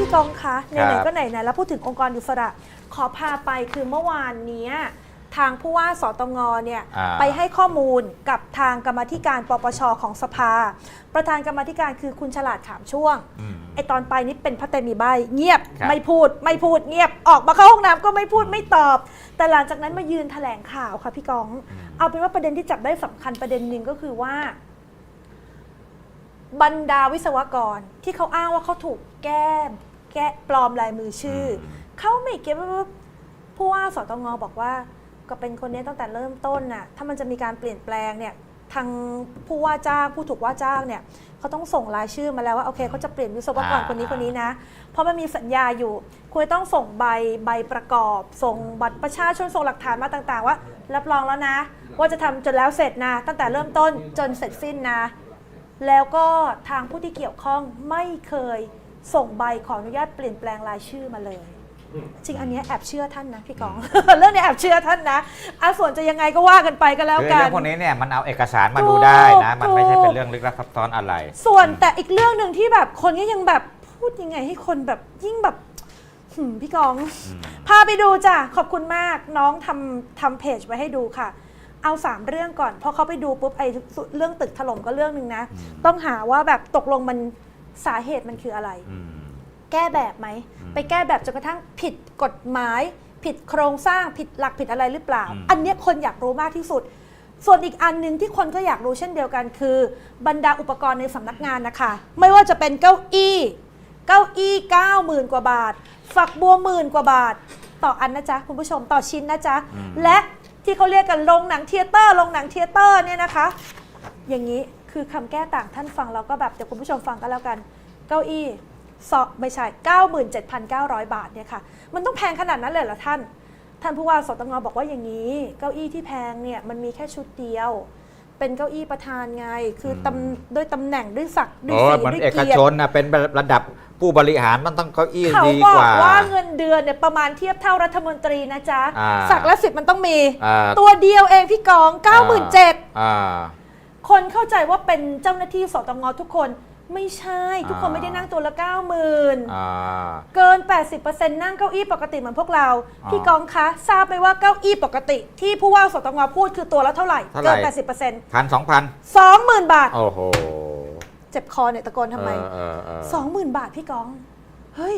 พี่กองคะไหครันบๆก็ไหนๆแล้วพูดถึงองค์กรอิสระ ขอพาไปคือเมื่อวานเนี้ยทางผู้ว่าสตงเนี่ยอ่าไปให้ข้อมูลกับทางกรรมาธิการปปชของสภา ประธานกรรมาธิการคือคุณฉลาดขามช่วงอืมไอตอนไปนี่เป็นพระเตมีใบเงียบครับไม่พูดไม่พูดเงียบออกมาเข้าห้องน้ำก็ไม่พูดไม่ตอบ แต่หลังจากนั้นมายืนแถลงข่าวค่ะพี่กอง เอาเป็นว่าประเด็นที่จับได้สำคัญประเด็นหนึ่งก็คือว่า บรรดาวิศวกรที่เขาอ้างว่าเขาถูกแก้ แก้ปลอมลายมือชื่ออมเขาไม่เก็บว่าผู้ว่าสตงบอกว่า ก็เป็นคนนี้ตั้งแต่เริ่มต้นน่ะถ้ามันจะมีการเปลี่ยนแปลงเนี่ยทางผู้ว่าจ้างผู้ถูกว่าจ้างเนี่ยเขาต้องส่งรายชื่อมาแล้วว่าโอเคเขาจะเปลี่ยนวิศวกรอ่าคนนี้คนนี้นะเพราะมันมีสัญญาอยู่คุณต้องส่งใบใบประกอบ ส่งบัตรประชาชนส่งหลักฐานมาต่างๆ ว่า รับรองแล้วนะ ว่าจะทำจนแล้วเสร็จนะ ตั้งแต่เริ่มต้นจนเสร็จสิ้นนะ แล้วก็ทางผู้ที่เกี่ยวข้องไม่เคย ส่งใบขออนุญาตเปลี่ยนแปลงรายชื่อมาเลย จริงอันเนี้ยแอบเชื่อท่านนะพี่กอง เรื่องนี้แอบเชื่อท่านนะอะส่วนจะยังไงก็ว่ากันไปก็แล้วคือกัเรื่นองพวกนี้เนี่ยมันเอาเอกสารมาถูกดูได้นะมันไม่ใช่ถูก เป็นเรื่องลึกลับซับซ้อนอะไร ส่วนแต่อีกเรื่องหนึ่งที่แบบคนก็ยังแบบพูดยังไงให้คนแบบยิ่งแบบหืมพี่กองอืมพาไปดูจ้ะ ขอบคุณมากน้องทำทำเพจไว้ให้ดูค่ะ เอาสามเรื่องก่อน พอเขาไปดูปุ๊บไอ้เรื่องตึกถล่มก็เรื่องหนึ่งนะ ต้องหาว่าแบบตกลงมัน สาเหตุมันคืออะไร อืม แก้แบบไหม อืมไปแก้แบบจนกระทั่งผิดกฎหมาย ผิดโครงสร้างผิดหลักผิดอะไรหรือเปล่า อืม อันเนี้ยคนอยากรู้มากที่สุด ส่วนอีกอันหนึ่งที่คนก็อยากรู้เช่นเดียวกันคือ บรรดาอุปกรณ์ในสำนักงานนะคะ ไม่ว่าจะเป็นเก้าอี้ เก้าอี้9 0,000 กว่าบาท ฝักบัวหมื่นกว่าบาท ต่ออันนะจ๊ะ คุณผู้ชมต่อชิ้นนะจ๊ะ อืม และที่เขาเรียกกันโรงหนังเทยเตอร์โรงหนังเทยเตอร์เนี่ยนะคะ อย่างนี้ คือคำแก้ต่างท่านฟังเราก็แบบเดี๋ยวคุณผู้ชมฟังกันแล้วกัน เก้าอี้สอไม่ใช่97,900 บาทเนี่ยค่ะมันต้องแพงขนาดนั้นเลยเหรอท่าน ท่านผู้ว่าสตงบอกว่าอย่างนี้ เก้าอี้ที่แพงเนี่ยมันมีแค่ชุดเดียว เป็นเก้าอี้ประธานไง คือตำด้วยตำแหน่งด้วยศักดิ์ด้วยโอ้สียมันด้วยเอกเกียรชตินนะเป็นระดับผู้บริหารมันต้องเก้าอี้เขาดีบอกว่าว่าเงินเดือนเนี่ยประมาณเทียบเท่ารัฐมนตรีนะจ๊ะอ่าศักดิ์และสิทธิ์มันต้องมีอ่าตัวเดียวเองพี่กอง 97,000อ่า คนเข้าใจว่าเป็นเจ้าหน้าที่สตงทุกคนไม่ใช่ ทุกคนอ่าไม่ได้นั่งตัวละ 90,000อ่าเกิน 80%นั่งเก้าอี้ปกติเหมือนพวกเราอ๋อพี่กองคะ ทราบไหมว่าเก้าอี้ปกติ ที่ผู้ว่าสตงพูดคือตัวละเท่าไหร่เท่าไหร่เกิน 80%พันสองพัน20,000บาท โอ้โห เจ็บคอเนี่ยตะโกนทำไมเออเออเออ20,000บาทพี่กอง เฮ้ย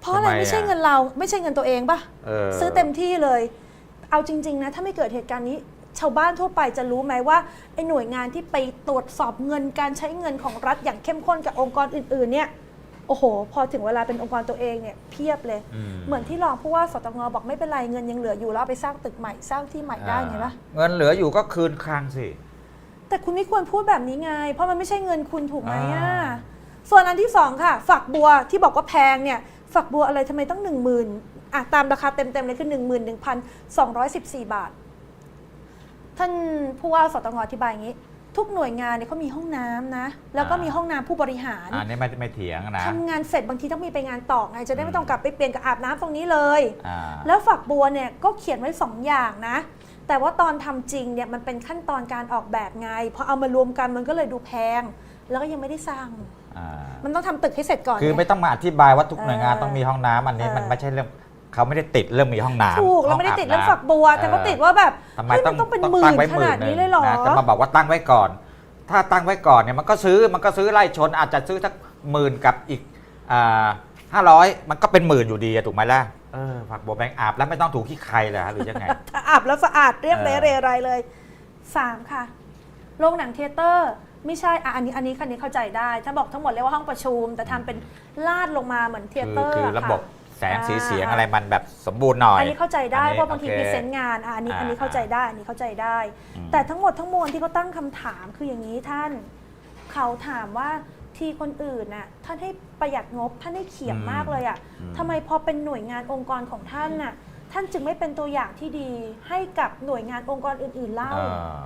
เพราะอะไรทำไมไม่ใช่อะเงินเรา ไม่ใช่เงินตัวเองปะเออซื้อเต็มที่เลย เอาจริง ๆ นะ ถ้าไม่เกิดเหตุการณ์นี้ ชาวบ้านทั่วไปจะรู้ไหมว่าไอ้หน่วยงานที่ไปตรวจสอบเงินการใช้เงินของรัฐอย่างเข้มข้นกับองค์กรอื่นๆเนี่ยโอ้โห พอถึงเวลาเป็นองค์กรตัวเองเนี่ยเพียบเลยอืมเหมือนที่รองผู้ว่าสตงบอกไม่เป็นไรเงินยังเหลืออยู่แล้วเอาไปสร้างตึกใหม่สร้างที่ใหม่ได้ไงปะเงินเหลืออยู่ก็คืนคลังสิ แต่คุณไม่ควรพูดแบบนี้ไง เพราะมันไม่ใช่เงินคุณถูกไหมอะอ่าส่วนอันที่สองค่ะ ฝักบัวที่บอกว่าแพงเนี่ย ฝักบัวอะไรทำไมต้องหนึ่งหมื่นอะตามราคาเต็มๆเลยคือหนึ่งหมื่นหนึ่งพันสองร้อยสิบสี่บาท ท่านผู้ว่าสตงอธิบายอย่างนี้ ทุกหน่วยงานเนี่ยเขามีห้องน้ำนะ แล้วก็มีห้องน้ำผู้บริหาร อันนี้ไม่ไม่เถียงนะ ทำงานเสร็จบางทีต้องมีไปงานต่อไงจะได้ไม่ต้องกลับไปเปลี่ยนกับอาบน้ำตรงนี้เลย อ่า แล้วฝักบัวเนี่ยก็เขียนไว้2อย่างนะ แต่ว่าตอนทำจริงเนี่ยมันเป็นขั้นตอนการออกแบบไงพอเอามารวมกันมันก็เลยดูแพง แล้วก็ยังไม่ได้สร้าง อ่า มันต้องทำตึกให้เสร็จก่อนคือไง ไม่ต้องมาอธิบายว่าทุกหน่วยงานเออต้องมีห้องน้ำอันนี้เออมันไม่ใช่เรื่อง เขาไม่ได้ติดเรื่องมีห้องน้ำถูกเราห้ไม่ได้อาบติดเรื่องน้ำฝักบัว แต่เขาติดว่าแบบทำไมเฮ้ยต้มัองนต้องเป็นต้องหมื่ตั้นงไว้ขหมื่นาดนหนึ่นี้งเลยเหรอนะจะมาบอกว่าตั้งไว้ก่อน ถ้าตั้งไว้ก่อนเนี่ยมันก็ซื้อมันก็ซื้อไล่ชนอาจจะซื้อสักหมื่นกับอีกห้าร้อยมันก็เป็นหมื่นอยู่ดีอะถูกไหมล่ะเออผักบัวแบงอาบแล้วไม่ต้องถูกขี้ใครเลยหรือยังไงถ้าอาบแล้วสะอาดเรียบเอเรอเรไรเลยสามค่ะโรงหนังเทยเตอร์ไม่ใช่อะอันนี้อันนี้คันนี้เข้าใจได้ ถ้าบอกทั้งหมดเรียกว่าห้องประชุม แต่ทำเป็นลาดลงมาเหมือนเทยคือเตอร์คืออะระค่ะบบ แสงสีอ่าเสียงอะไรมันแบบสมบูรณ์หน่อย อันนี้เข้าใจได้อันนี้เพราะบางทีโอเคพรีเซนต์งานอะอันนี้อ่าอันนี้เข้าใจได้อันนี้เข้าใจได้อืมแต่ทั้งหมดทั้งมวลที่เขาตั้งคำถามคืออย่างนี้ท่าน เขาถามว่าที่คนอื่นน่ะท่านให้ประหยัดงบท่านให้เขียบมากเลยอะทำไมพอเป็นหน่วยงานองค์กรของท่านน่ะท่านจึงไม่เป็นตัวอย่างที่ดีให้กับหน่วยงานองค์กรอื่น ๆเล่าเออ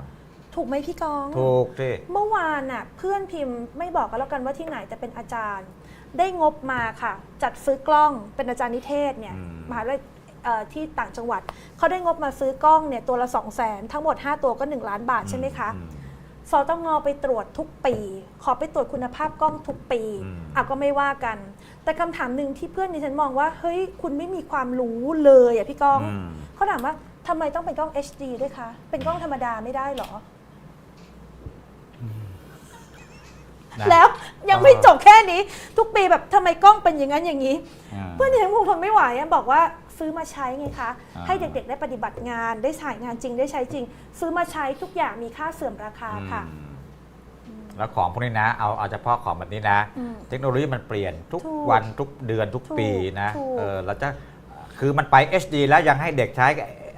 ถูกไหมพี่กอง ถูกสิเมื่อวานน่ะเพื่อนพิมพ์ไม่บอกกันแล้วกันว่าที่ไหนแต่เป็นอาจารย์ ได้งบมาค่ะ จัดซื้อกล้องเป็นอาจารย์นิเทศเนี่ยอืม มหาวิทยาลัยเอ่อที่ต่างจังหวัดเขาได้งบมาซื้อกล้องเนี่ยตัวละ 2 0 0 0 0 0 ทั้งหมด 5 ตัวก็ 1 ล้านบาทใช่ไหมคะ อืมสตงไปตรวจทุกปี ขอไปตรวจคุณภาพกล้องทุกปีอืม อะก็ไม่ว่ากัน แต่คำถามหนึ่งที่เพื่อนดิฉันมองว่า เฮ้ย คุณไม่มีความรู้เลยอะพี่ก้องอืมเขาถามว่าทำไมต้องเป็นกล้อง HD ด้วยคะ เป็นกล้องธรรมดาไม่ได้เหรอ นะแล้วยังไม่จบแค่นี้ ทุกปีแบบทำไมกล้องเป็นอย่างนั้นอย่างนี้อืมเพื่อนดิฉันคงทนไม่ไหวอะบอกว่าซื้อมาใช้ไงคะ อ่า ให้เด็กๆได้ปฏิบัติงานได้ถ่ายงานจริงได้ใช้จริง ซื้อมาใช้ทุกอย่างมีค่าเสื่อมราคาค่ะ อืมแล้วของพวกนี้นะ เอาเอาเฉพาะของแบบนี้นะ อืมเทคโนโลยีมันเปลี่ยนทุกถูกวันทุกเดือนทุกถูกปีนะถูก เออเราจะคือมันไป HD แล้วยังให้เด็กใช้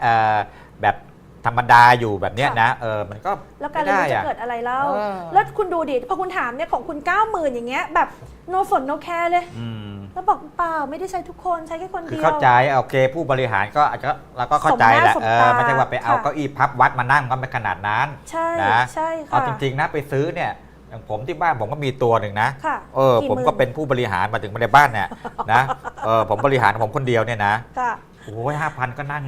เอ่อแบบ ธรรมดาอยู่แบบเนี้ยนะเออมันก็แล้วการไม่เรียนได้รู้จะอะเกิดอะไรเล่า เออ แล้วคุณดูดิพอคุณถามเนี่ยของคุณ9 0,000อย่างเงี้ยแบบโนสนโนแคร์เลย อืมแล้วบอกเปล่าไม่ได้ใช้ทุกคนใช้แค่คนคือเดียว เข้าใจโอเคผู้บริหารก็อาจจะเราก็เข้าใจแหละสมหเอน้าสมตาอไม่ใช่ว่าไปเอาค่ะ เก้าอี้พับวัดมานั่งก็ไม่ขนาดนั้น ใช่นะ ใช่เอาค่ะจริงๆนะไปซื้อเนี่ยอย่างผมที่บ้านผมก็มีตัวหนึ่งนะ ค่ะเออกี่ผมหก็เป็นผู้บริหารมาถึงมาในบ้านเนี่ยนะ เออผมบริหารผมคนเดียวเนี่ยนะ ค่ะ โอ้ยห้าพันก็นั่ง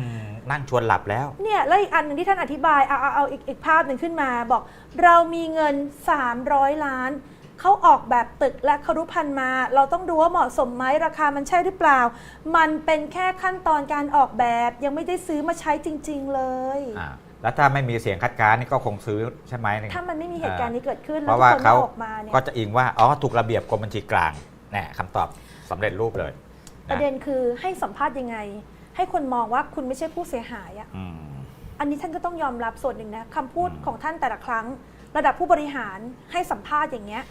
นั่งชวนหลับแล้ว เนี่ยแล้วอีกอันหนึ่งที่ท่านอธิบายเอาเอาเอาอีกอีกภาพหนึ่งขึ้นมา บอกเรามีเงิน 300 ล้าน เขาออกแบบตึกและครุพันธ์มา เราต้องดูว่าเหมาะสมไหมราคามันใช่หรือเปล่า มันเป็นแค่ขั้นตอนการออกแบบ ยังไม่ได้ซื้อมาใช้จริง ๆ เลย อ่าแล้วถ้าไม่มีเสียงคัดค้านนี่ก็คงซื้อใช่ไหมถ้ามันไม่มีเหตุการณ์นี้เกิดขึ้น เพแล้วราะทุกว่าคนเขาไม่ออกมาเนี่ย ก็จะอิงว่าอ๋อถูกระเบียบกรมบัญชีกลางแน่คำตอบสำเร็จรูปเลยประเด็นคือให้สัมภาษณ์ยังไง ให้คนมองว่าคุณไม่ใช่ผู้เสียหายอะอืม อันนี้ท่านก็ต้องยอมรับส่วนหนึ่งนะคำพูดอืม ของท่านแต่ละครั้ง ระดับผู้บริหารให้สัมภาษณ์อย่างเงี้ย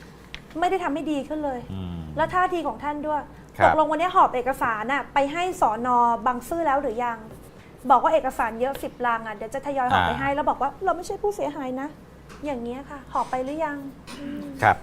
ไม่ได้ทำให้ดีขึ้นเลย อืม แล้วท่าทีของท่านด้วยครับตกลงวันนี้หอบเอกสารน่ะไปให้สอนอบางซื่อแล้วหรือยัง บอกว่าเอกสารเยอะสิบลังอะเดี๋ยวจะทยอยหอบไปให้ แล้วบอกว่าเราไม่ใช่ผู้เสียหายนะ อย่างเงี้ยค่ะ หอบไปหรือยัง ครับ